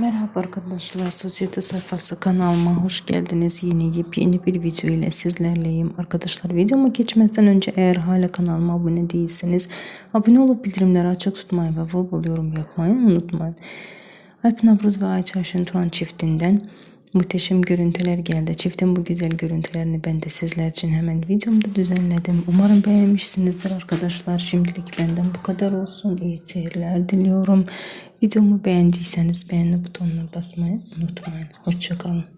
Merhaba arkadaşlar, Sosyete Sayfası kanalıma hoş geldiniz. Yeni yepyeni bir video ile sizlerleyim. Arkadaşlar videoma geçmeden önce eğer hala kanalıma abone değilseniz abone olup bildirimleri açık tutmayı ve bol bol yorum yapmayı unutmayın. Alp Navruz ve Ayça Şenturan çiftinden muhteşem görüntüler geldi. Çiftin bu güzel görüntülerini ben de sizler için hemen videomda düzenledim. Umarım beğenmişsinizdir arkadaşlar. Şimdilik benden bu kadar olsun. İyi seyirler diliyorum. Videomu beğendiyseniz beğeni butonuna basmayı unutmayın. Hoşçakalın.